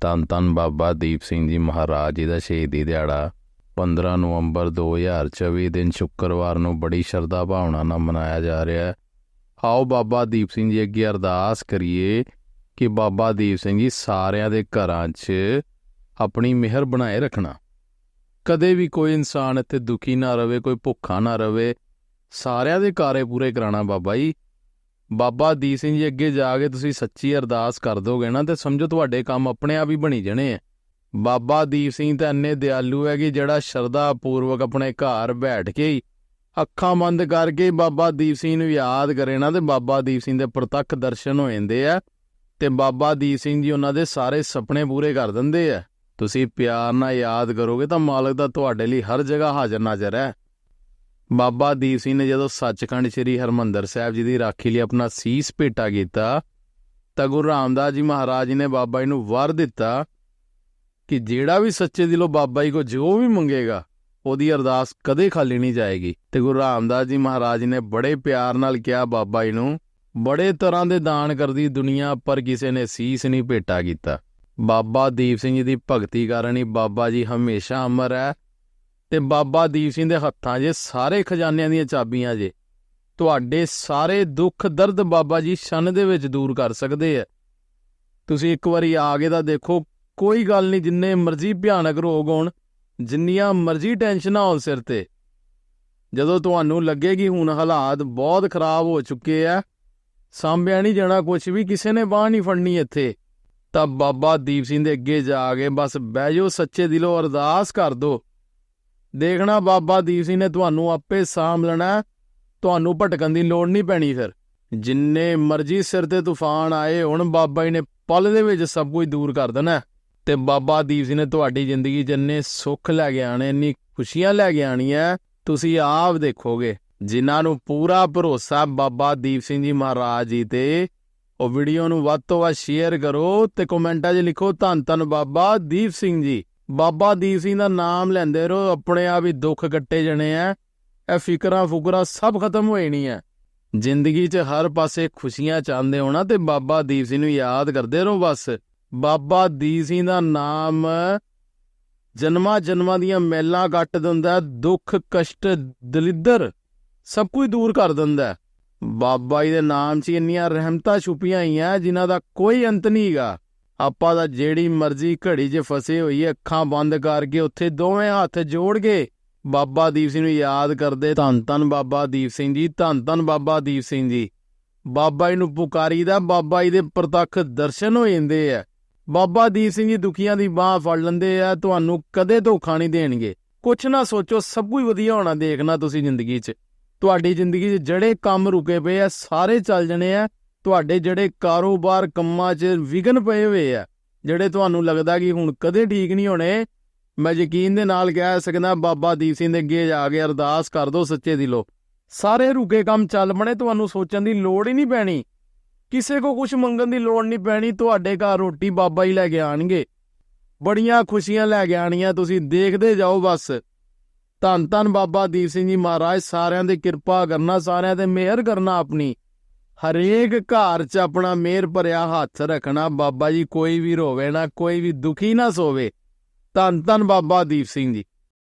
ਧੰਨ ਧੰਨ ਬਾਬਾ ਦੀਪ ਸਿੰਘ ਜੀ ਮਹਾਰਾਜ ਜੀ ਦਾ ਸ਼ਹੀਦੀ ਦਿਹਾੜਾ। 15 ਨਵੰਬਰ 2024 ਦਿਨ ਸ਼ੁੱਕਰਵਾਰ ਨੂੰ ਬੜੀ ਸ਼ਰਧਾ ਭਾਵਨਾ ਨਾਲ ਮਨਾਇਆ ਜਾ ਰਿਹਾ ਹੈ। ਆਓ ਬਾਬਾ ਦੀਪ ਸਿੰਘ ਜੀ ਅੱਗੇ ਅਰਦਾਸ ਕਰੀਏ ਕਿ ਬਾਬਾ ਦੀਪ ਸਿੰਘ ਜੀ ਸਾਰਿਆਂ ਦੇ ਘਰਾਂ 'ਚ ਆਪਣੀ ਮਿਹਰ ਬਣਾਏ ਰੱਖਣਾ। ਕਦੇ ਵੀ ਕੋਈ ਇਨਸਾਨ ਇੱਥੇ ਦੁਖੀ ਨਾ ਰਵੇ, ਕੋਈ ਭੁੱਖਾ ਨਾ ਰਵੇ, ਸਾਰਿਆਂ ਦੇ ਕਾਰੇ ਪੂਰੇ ਕਰਾਣਾ ਬਾਬਾ ਜੀ। ਬਾਬਾ ਦੀਪ ਸਿੰਘ ਜੀ ਅੱਗੇ ਜਾ ਕੇ ਤੁਸੀਂ ਸੱਚੀ ਅਰਦਾਸ ਕਰ ਦੋਗੇ ਨਾ, ਤੇ ਸਮਝੋ ਤੁਹਾਡੇ ਕੰਮ ਆਪਣੇ ਆਪ ਹੀ ਬਣੀ ਜਣੇ ਆ। ਬਾਬਾ ਦੀਪ ਸਿੰਘ ਤਾਂ ਇੰਨੇ ਦਿਆਲੂ ਹੈ ਕਿ ਜਿਹੜਾ ਸ਼ਰਧਾ ਪੂਰਵਕ ਆਪਣੇ ਘਰ ਬੈਠ ਕੇ ਹੀ ਅੱਖਾਂ ਬੰਦ ਕਰਕੇ ਬਾਬਾ ਦੀਪ ਸਿੰਘ ਨੂੰ ਯਾਦ ਕਰੇ ਨਾ, ਤੇ ਬਾਬਾ ਦੀਪ ਸਿੰਘ ਦੇ ਪ੍ਰਤੱਖ ਦਰਸ਼ਨ ਹੋ ਜਾਂਦੇ ਆ, ਤੇ ਬਾਬਾ ਦੀਪ ਸਿੰਘ ਜੀ ਉਹਨਾਂ ਦੇ ਸਾਰੇ ਸੁਪਨੇ ਪੂਰੇ ਕਰ ਦਿੰਦੇ ਆ। ਤੁਸੀਂ ਪਿਆਰ ਨਾਲ ਯਾਦ ਕਰੋਗੇ ਤਾਂ ਮਾਲਕ ਦਾ ਤੁਹਾਡੇ ਲਈ ਹਰ ਜਗ੍ਹਾ ਹਾਜ਼ਰ ਨਾਜ਼ਰ ਹੈ। ਬਾਬਾ ਦੀਪ ਸਿੰਘ ਨੇ ਜਦੋਂ ਸੱਚਖੰਡ ਸ੍ਰੀ ਹਰਮੰਦਰ ਸਾਹਿਬ ਜੀ ਦੀ ਰਾਖੀ ਲਈ ਆਪਣਾ ਸੀਸ ਭੇਟਾ ਕੀਤਾ, ਤਾਂ ਗੁਰੂ ਰਾਮਦਾਸ ਜੀ ਮਹਾਰਾਜ ਜੀ ਨੇ ਬਾਬਾ ਜੀ ਨੂੰ ਵਰ ਦਿੱਤਾ ਕਿ ਜਿਹੜਾ ਵੀ ਸੱਚੇ ਦਿਲੋਂ ਬਾਬਾ ਜੀ ਕੋ ਜੋ ਵੀ ਮੰਗੇਗਾ, ਉਹਦੀ ਅਰਦਾਸ ਕਦੇ ਖਾਲੀ ਨਹੀਂ ਜਾਏਗੀ। ਤੇ ਗੁਰੂ ਰਾਮਦਾਸ ਜੀ ਮਹਾਰਾਜ ਨੇ ਬੜੇ ਪਿਆਰ ਨਾਲ ਕਿਹਾ ਬਾਬਾ ਜੀ ਨੂੰ, ਬੜੇ ਤਰ੍ਹਾਂ ਦੇ ਦਾਨ ਕਰਦੀ ਦੁਨੀਆ, ਪਰ ਕਿਸੇ ਨੇ ਸੀਸ ਨਹੀਂ ਭੇਟਾ ਕੀਤਾ। ਬਾਬਾ ਦੀਪ ਸਿੰਘ ਜੀ ਦੀ ਭਗਤੀ ਕਾਰਨ ਹੀ ਬਾਬਾ ਜੀ ਹਮੇਸ਼ਾ ਅਮਰ ਹੈ ਤੇ ਬਾਬਾ ਦੀਪ ਸਿੰਘ ਦੇ ਹੱਥਾਂ 'ਚ ਸਾਰੇ ਖਜ਼ਾਨਿਆਂ ਦੀਆਂ ਚਾਬੀਆਂ ਜੇ, ਤੁਹਾਡੇ ਸਾਰੇ ਦੁੱਖ ਦਰਦ ਬਾਬਾ ਜੀ ਛਨ ਦੇ ਵਿੱਚ ਦੂਰ ਕਰ ਸਕਦੇ ਆ ਤੁਸੀਂ ਇੱਕ ਵਾਰੀ ਆ ਕੇ ਤਾਂ ਦੇਖੋ, ਕੋਈ ਗੱਲ ਨਹੀਂ, ਜਿੰਨੇ ਮਰਜ਼ੀ ਭਿਆਨਕ ਰੋਗ ਹੋਣ, ਜਿੰਨੀਆਂ ਮਰਜ਼ੀ ਟੈਨਸ਼ਨਾਂ ਹੋਣ ਸਿਰ ਤੇ, ਜਦੋਂ ਤੁਹਾਨੂੰ ਲੱਗੇ ਕਿ ਹੁਣ ਹਾਲਾਤ ਬਹੁਤ ਖਰਾਬ ਹੋ ਚੁੱਕੇ ਆ ਸਾਂਭਿਆ ਨਹੀਂ ਜਾਣਾ ਕੁਝ ਵੀ, ਕਿਸੇ ਨੇ ਬਾਹ ਨਹੀਂ ਫੜਨੀ ਇੱਥੇ, ਤਾਂ ਬਾਬਾ ਦੀਪ ਸਿੰਘ ਦੇ ਅੱਗੇ ਜਾ ਕੇ ਬਸ ਬਹਿ ਜਾਓ, ਸੱਚੇ ਦਿਲੋਂ ਅਰਦਾਸ ਕਰ ਦਿਓ ਦੇਖਣਾ ਬਾਬਾ ਦੀਪ ਸਿੰਘ ਨੇ ਤੁਹਾਨੂੰ ਆਪੇ ਸਾਂਭ ਲੈਣਾ ਤੁਹਾਨੂੰ ਭਟਕਣ ਦੀ ਲੋੜ ਨਹੀਂ ਪੈਣੀ ਫਿਰ। ਜਿੰਨੇ ਮਰਜ਼ੀ ਸਿਰ ਤੇ ਤੂਫਾਨ ਆਏ ਹੁਣ, ਬਾਬਾ ਜੀ ਨੇ ਪਲ ਦੇ ਵਿੱਚ ਸਭ ਕੁਝ ਦੂਰ ਕਰ ਦੇਣਾ ਤੇ ਬਾਬਾ ਦੀਪ ਸਿੰਘ ਨੇ ਤੁਹਾਡੀ ਜ਼ਿੰਦਗੀ 'ਚ ਇੰਨੇ ਸੁੱਖ ਲੈ ਕੇ ਆਣੇ ਇੰਨੀ ਖੁਸ਼ੀਆਂ ਲੈ ਕੇ ਆਣੀਆਂ ਤੁਸੀਂ ਆਪ ਦੇਖੋਗੇ। ਜਿਨ੍ਹਾਂ ਨੂੰ ਪੂਰਾ ਭਰੋਸਾ ਬਾਬਾ ਦੀਪ ਸਿੰਘ ਜੀ ਮਹਾਰਾਜ ਜੀ ਤੇ, ਉਹ ਵੀਡੀਓ ਨੂੰ ਵੱਧ ਤੋਂ ਵੱਧ ਸ਼ੇਅਰ ਕਰੋ ਤੇ ਕਮੈਂਟਾਂ 'ਚ ਲਿਖੋ ਧੰਨ ਧੰਨ ਬਾਬਾ ਦੀਪ ਸਿੰਘ ਜੀ। ਬਾਬਾ ਦੀਪ ਸਿੰਘ ਦਾ ਨਾਮ ਲੈਂਦੇ ਰਹੋ, ਆਪਣੇ ਆਪ ਹੀ ਦੁੱਖ ਕੱਟੇ ਜਣੇ ਆ। ਇਹ ਫਿਕਰਾਂ ਫੁਕਰਾਂ ਸਭ ਖਤਮ ਹੋਏ ਨਹੀਂ ਆ। ਜ਼ਿੰਦਗੀ 'ਚ ਹਰ ਪਾਸੇ ਖੁਸ਼ੀਆਂ ਚਾਹੁੰਦੇ ਹੋ ਨਾ ਤੇ ਬਾਬਾ ਦੀਪ ਸਿੰਘ ਨੂੰ ਯਾਦ ਕਰਦੇ ਰਹੋ ਬਸ। ਬਾਬਾ ਦੀਪ ਸਿੰਘ ਦਾ ਨਾਮ ਜਨਮਾਂ ਜਨਮਾਂ ਦੀਆਂ ਮੈਲਾਂ ਕੱਟ ਦਿੰਦਾ, ਦੁੱਖ, ਕਸ਼ਟ, ਦਲਿੱਦਰ ਸਭ ਕੁਝ ਦੂਰ ਕਰ ਦਿੰਦਾ। ਬਾਬਾ ਜੀ ਦੇ ਨਾਮ 'ਚ ਇੰਨੀਆਂ ਰਹਿਮਤਾਂ ਛੁਪੀਆਂ ਹੋਈਆਂ, ਜਿਨ੍ਹਾਂ ਦਾ ਕੋਈ ਅੰਤ ਨਹੀਂਗਾ ਆਪਾਂ ਦਾ ਜਿਹੜੀ ਮਰਜ਼ੀ ਘੜੀ 'ਚ ਫਸੇ ਹੋਈਏ, ਅੱਖਾਂ ਬੰਦ ਕਰਕੇ ਉੱਥੇ ਦੋਵੇਂ ਹੱਥ ਜੋੜ ਕੇ ਬਾਬਾ ਦੀਪ ਸਿੰਘ ਨੂੰ ਯਾਦ ਕਰਦੇ। ਧੰਨ ਧੰਨ ਬਾਬਾ ਦੀਪ ਸਿੰਘ ਜੀ, ਧੰਨ ਧੰਨ ਬਾਬਾ ਦੀਪ ਸਿੰਘ ਜੀ। ਬਾਬਾ ਜੀ ਨੂੰ ਪੁਕਾਰੀਦਾ ਬਾਬਾ ਜੀ ਦੇ ਪ੍ਰਤੱਖ ਦਰਸ਼ਨ ਹੋ ਜਾਂਦੇ ਆ। ਬਾਬਾ ਦੀਪ ਸਿੰਘ ਜੀ ਦੁਖੀਆਂ ਦੀ ਬਾਹ ਫੜ ਲੈਂਦੇ ਆ, ਤੁਹਾਨੂੰ ਕਦੇ ਧੋਖਾ ਨਹੀਂ ਦੇਣਗੇ। ਕੁਛ ਨਾ ਸੋਚੋ, ਸਭ ਕੁਝ ਵਧੀਆ ਹੋਣਾ ਦੇਖਣਾ ਤੁਸੀਂ ਜ਼ਿੰਦਗੀ 'ਚ। ਤੁਹਾਡੀ ਜ਼ਿੰਦਗੀ 'ਚ ਜਿਹੜੇ ਕੰਮ ਰੁਕੇ ਪਏ ਆ, ਸਾਰੇ ਚੱਲ ਜਣੇ ਆ। ਤੁਹਾਡੇ ਜਿਹੜੇ ਕਾਰੋਬਾਰ ਕੰਮਾਂ 'ਚ ਵਿਗਨ ਪਏ ਹੋਏ ਆ, ਜਿਹੜੇ ਤੁਹਾਨੂੰ ਲੱਗਦਾ ਕਿ ਹੁਣ ਕਦੇ ਠੀਕ ਨਹੀਂ ਹੋਣੇ, ਮੈਂ ਯਕੀਨ ਦੇ ਨਾਲ ਕਹਿ ਸਕਦਾ ਬਾਬਾ ਦੀਪ ਸਿੰਘ ਦੇ ਅੱਗੇ ਜਾ ਕੇ ਅਰਦਾਸ ਕਰ ਦੋ ਸੱਚੇ ਦਿਲੋਂ। ਸਾਰੇ ਰੁਕੇ ਕੰਮ ਚੱਲ ਬਣੇ ਤੁਹਾਨੂੰ ਸੋਚਣ ਦੀ ਲੋੜ ਹੀ ਨਹੀਂ ਪੈਣੀ। ਕਿਸੇ ਕੋ ਕੁਝ ਮੰਗਣ ਦੀ ਲੋੜ ਨਹੀਂ ਪੈਣੀ, ਤੁਹਾਡੇ ਘਰ ਰੋਟੀ ਬਾਬਾ ਹੀ ਲੈ ਕੇ ਆਣਗੇ। ਬੜੀਆਂ ਖੁਸ਼ੀਆਂ ਲੈ ਕੇ ਆਣੀਆਂ, ਤੁਸੀਂ ਦੇਖਦੇ ਜਾਓ ਬਸ। ਧੰਨ ਧੰਨ ਬਾਬਾ ਦੀਪ ਸਿੰਘ ਜੀ ਮਹਾਰਾਜ, ਸਾਰਿਆਂ ਦੇ ਕਿਰਪਾ ਕਰਨਾ, ਸਾਰਿਆਂ ਤੇ ਮਿਹਰ ਕਰਨਾ ਆਪਣੀ। ਹਰੇਕ ਘਰ 'ਚ ਆਪਣਾ ਮਿਹਰ ਭਰਿਆ ਹੱਥ ਰੱਖਣਾ, ਬਾਬਾ ਜੀ ਕੋਈ ਵੀ ਰੋਵੇ ਨਾ, ਕੋਈ ਵੀ ਦੁਖੀ ਨਾ ਸੋਵੇ। ਧੰਨ ਧੰਨ ਬਾਬਾ ਦੀਪ ਸਿੰਘ ਜੀ।